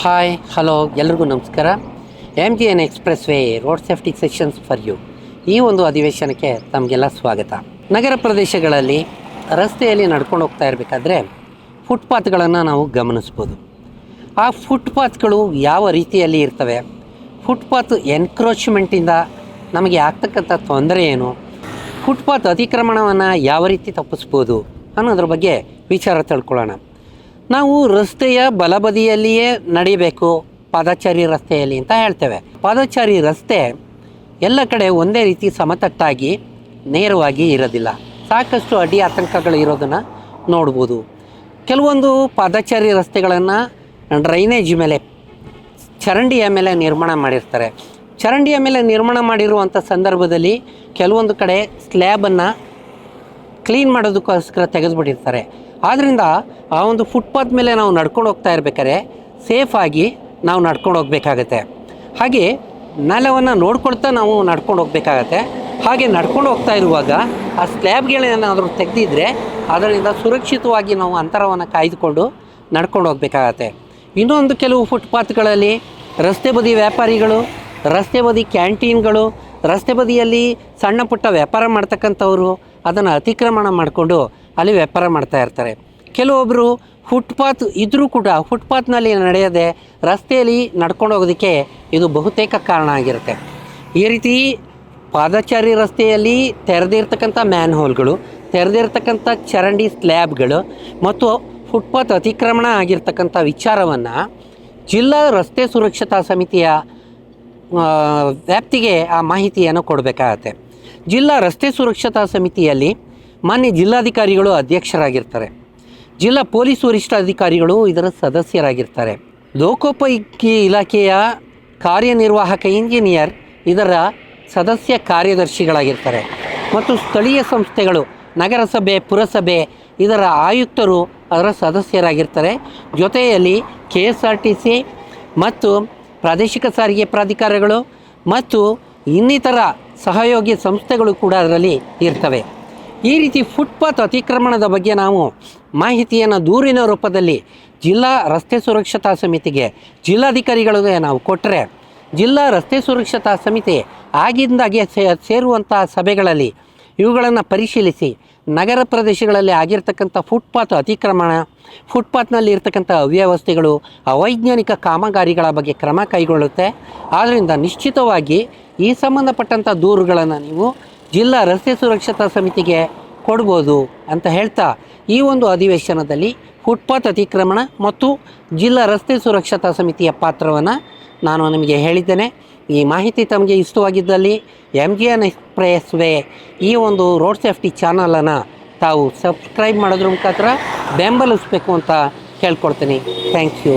Hi hello ಎಲ್ರಿಗೂ ನಮಸ್ಕಾರ. M G N expressway road safety sections for you ಈ ಒಂದು ಅಧಿವೇಶನಕ್ಕೆ ತಮಗೆಲ್ಲ ಸ್ವಾಗತ. ನಗರ ಪ್ರದೇಶಗಳಲ್ಲಿ ರಸ್ತೆಯಲ್ಲಿ ನಡ್ಕೊಂಡು ಹೋಗ್ತಾ ಇರಬೇಕಾದ್ರೆ ಫುಟ್ಪಾತ್ಗಳನ್ನು ನಾವು ಗಮನಿಸ್ಬೋದು. ಆ ಫುಟ್ಪಾತ್ಗಳು ಯಾವ ರೀತಿಯಲ್ಲಿ ಇರ್ತವೆ? ಫುಟ್ಪಾತ್ ಎನ್ಕ್ರೋಚ್ಮೆಂಟಿಂದ ನಮಗೆ ಆಗ್ತಕ್ಕಂಥ ತೊಂದರೆ ಏನು? ಫುಟ್ಪಾತ್ ಅತಿಕ್ರಮಣವನ್ನು ಯಾವ ರೀತಿ ತಪ್ಪಿಸ್ಬೋದು ಅನ್ನೋದ್ರ ಬಗ್ಗೆ ವಿಚಾರ ತಿಳ್ಕೊಳ್ಳೋಣ. ನಾವು ರಸ್ತೆಯ ಬಲಬದಿಯಲ್ಲಿಯೇ ನಡಿಬೇಕು, ಪಾದಚಾರಿ ರಸ್ತೆಯಲ್ಲಿ ಅಂತ ಹೇಳ್ತೇವೆ. ಪಾದಚಾರಿ ರಸ್ತೆ ಎಲ್ಲ ಕಡೆ ಒಂದೇ ರೀತಿ ಸಮತಟ್ಟಾಗಿ, ನೇರವಾಗಿ ಇರೋದಿಲ್ಲ. ಸಾಕಷ್ಟು ಅಡ್ಡಿ ಆತಂಕಗಳು ಇರೋದನ್ನು ನೋಡ್ಬೋದು. ಕೆಲವೊಂದು ಪಾದಚಾರಿ ರಸ್ತೆಗಳನ್ನು ಡ್ರೈನೇಜ್ ಮೇಲೆ, ಚರಂಡಿಯ ಮೇಲೆ ನಿರ್ಮಾಣ ಮಾಡಿರ್ತಾರೆ. ಚರಂಡಿಯ ಮೇಲೆ ನಿರ್ಮಾಣ ಮಾಡಿರುವಂಥ ಸಂದರ್ಭದಲ್ಲಿ ಕೆಲವೊಂದು ಕಡೆ ಸ್ಲ್ಯಾಬನ್ನು ಕ್ಲೀನ್ ಮಾಡೋದಕ್ಕೋಸ್ಕರ ತೆಗೆದುಬಿಟ್ಟಿರ್ತಾರೆ. ಆದ್ದರಿಂದ ಆ ಒಂದು ಫುಟ್ಪಾತ್ ಮೇಲೆ ನಾವು ನಡ್ಕೊಂಡು ಹೋಗ್ತಾ ಇರಬೇಕಾದ್ರೆ ಸೇಫಾಗಿ ನಾವು ನಡ್ಕೊಂಡು ಹೋಗಬೇಕಾಗತ್ತೆ. ಹಾಗೆ ನೆಲವನ್ನು ನೋಡ್ಕೊಳ್ತಾ ನಾವು ನಡ್ಕೊಂಡು ಹೋಗಬೇಕಾಗತ್ತೆ. ಹಾಗೆ ನಡ್ಕೊಂಡು ಹೋಗ್ತಾ ಇರುವಾಗ ಆ ಸ್ಲ್ಯಾಬ್ಗಳೇನಾದರೂ ತೆಗೆದಿದ್ರೆ ಅದರಿಂದ ಸುರಕ್ಷಿತವಾಗಿ ನಾವು ಅಂತರವನ್ನು ಕಾಯ್ದುಕೊಂಡು ನಡ್ಕೊಂಡು ಹೋಗಬೇಕಾಗತ್ತೆ. ಇನ್ನೊಂದು ಕೆಲವು ಫುಟ್ಪಾತ್ಗಳಲ್ಲಿ ರಸ್ತೆ ಬದಿ ವ್ಯಾಪಾರಿಗಳು, ರಸ್ತೆ ಬದಿ ಕ್ಯಾಂಟೀನ್ಗಳು ರಸ್ತೆ ಬದಿಯಲ್ಲಿ ಸಣ್ಣ ಪುಟ್ಟ ವ್ಯಾಪಾರ ಮಾಡ್ತಕ್ಕಂಥವ್ರು ಅದನ್ನು ಅತಿಕ್ರಮಣ ಮಾಡಿಕೊಂಡು ಅಲ್ಲಿ ವ್ಯಾಪಾರ ಮಾಡ್ತಾ ಇರ್ತಾರೆ. ಕೆಲವೊಬ್ಬರು ಫುಟ್ಪಾತ್ ಇದ್ದರೂ ಕೂಡ ಫುಟ್ಪಾತ್ನಲ್ಲಿ ನಡೆಯದೆ ರಸ್ತೆಯಲ್ಲಿ ನಡ್ಕೊಂಡು ಹೋಗೋದಕ್ಕೆ ಇದು ಬಹುತೇಕ ಕಾರಣ ಆಗಿರುತ್ತೆ. ಈ ರೀತಿ ಪಾದಚಾರಿ ರಸ್ತೆಯಲ್ಲಿ ತೆರೆದಿರ್ತಕ್ಕಂಥ ಮ್ಯಾನ್ ಹೋಲ್ಗಳು ತೆರೆದಿರ್ತಕ್ಕಂಥ ಚರಂಡಿ ಸ್ಲ್ಯಾಬ್ಗಳು ಮತ್ತು ಫುಟ್ಪಾತ್ ಅತಿಕ್ರಮಣ ಆಗಿರ್ತಕ್ಕಂಥ ವಿಚಾರವನ್ನು ಜಿಲ್ಲಾ ರಸ್ತೆ ಸುರಕ್ಷತಾ ಸಮಿತಿಯ ವ್ಯಾಪ್ತಿಗೆ ಆ ಮಾಹಿತಿಯನ್ನು ಕೊಡಬೇಕಾಗತ್ತೆ. ಜಿಲ್ಲಾ ರಸ್ತೆ ಸುರಕ್ಷತಾ ಸಮಿತಿಯಲ್ಲಿ ಮಾನ್ಯ ಜಿಲ್ಲಾಧಿಕಾರಿಗಳು ಅಧ್ಯಕ್ಷರಾಗಿರ್ತಾರೆ. ಜಿಲ್ಲಾ ಪೊಲೀಸ್ ವರಿಷ್ಠಾಧಿಕಾರಿಗಳು ಇದರ ಸದಸ್ಯರಾಗಿರ್ತಾರೆ. ಲೋಕೋಪಯೋಗಿ ಇಲಾಖೆಯ ಕಾರ್ಯನಿರ್ವಾಹಕ ಇಂಜಿನಿಯರ್ ಇದರ ಸದಸ್ಯ ಕಾರ್ಯದರ್ಶಿಗಳಾಗಿರ್ತಾರೆ. ಮತ್ತು ಸ್ಥಳೀಯ ಸಂಸ್ಥೆಗಳು, ನಗರಸಭೆ, ಪುರಸಭೆ ಇದರ ಆಯುಕ್ತರು ಅದರ ಸದಸ್ಯರಾಗಿರ್ತಾರೆ. ಜೊತೆಯಲ್ಲಿ K S R T C ಮತ್ತು ಪ್ರಾದೇಶಿಕ ಸಾರಿಗೆ ಪ್ರಾಧಿಕಾರಗಳು ಮತ್ತು ಇನ್ನಿತರ ಸಹಯೋಗಿ ಸಂಸ್ಥೆಗಳು ಕೂಡ ಅದರಲ್ಲಿ ಇರ್ತವೆ. ಈ ರೀತಿ ಫುಟ್ಪಾತ್ ಅತಿಕ್ರಮಣದ ಬಗ್ಗೆ ನಾವು ಮಾಹಿತಿಯನ್ನು ದೂರಿನ ರೂಪದಲ್ಲಿ ಜಿಲ್ಲಾ ರಸ್ತೆ ಸುರಕ್ಷತಾ ಸಮಿತಿಗೆ ಜಿಲ್ಲಾಧಿಕಾರಿಗಳಿಗೆ ನಾವು ಕೊಟ್ಟರೆ ಜಿಲ್ಲಾ ರಸ್ತೆ ಸುರಕ್ಷತಾ ಸಮಿತಿ ಆಗಿಂದಾಗೆ ಸೇರುವಂಥ ಸಭೆಗಳಲ್ಲಿ ಇವುಗಳನ್ನು ಪರಿಶೀಲಿಸಿ ನಗರ ಪ್ರದೇಶಗಳಲ್ಲಿ ಆಗಿರ್ತಕ್ಕಂಥ ಫುಟ್ಪಾತ್ ಅತಿಕ್ರಮಣ, ಫುಟ್ಪಾತ್ನಲ್ಲಿ ಇರ್ತಕ್ಕಂಥ ಅವ್ಯವಸ್ಥೆಗಳು ಅವೈಜ್ಞಾನಿಕ ಕಾಮಗಾರಿಗಳ ಬಗ್ಗೆ ಕ್ರಮ ಕೈಗೊಳ್ಳುತ್ತೆ. ಆದ್ದರಿಂದ ನಿಶ್ಚಿತವಾಗಿ ಈ ಸಂಬಂಧಪಟ್ಟಂಥ ದೂರುಗಳನ್ನು ನೀವು ಜಿಲ್ಲಾ ರಸ್ತೆ ಸುರಕ್ಷತಾ ಸಮಿತಿಗೆ ಕೊಡ್ಬೋದು ಅಂತ ಹೇಳ್ತಾ ಈ ಒಂದು ಅಧಿವೇಶನದಲ್ಲಿ ಫುಟ್ಪಾತ್ ಅತಿಕ್ರಮಣ ಮತ್ತು ಜಿಲ್ಲಾ ರಸ್ತೆ ಸುರಕ್ಷತಾ ಸಮಿತಿಯ ಪಾತ್ರವನ್ನು ನಾನು ನಿಮಗೆ ಹೇಳಿದ್ದೇನೆ. ಈ ಮಾಹಿತಿ ತಮಗೆ ಇಷ್ಟವಾಗಿದ್ದಲ್ಲಿ M G N expressway ಈ ಒಂದು ರೋಡ್ ಸೇಫ್ಟಿ ಚಾನಲನ್ನು ತಾವು ಸಬ್ಸ್ಕ್ರೈಬ್ ಮಾಡೋದ್ರ ಮುಖಾಂತರ ಬೆಂಬಲಿಸಬೇಕು ಅಂತ ಕೇಳ್ಕೊಳ್ತೀನಿ ಥ್ಯಾಂಕ್ ಯು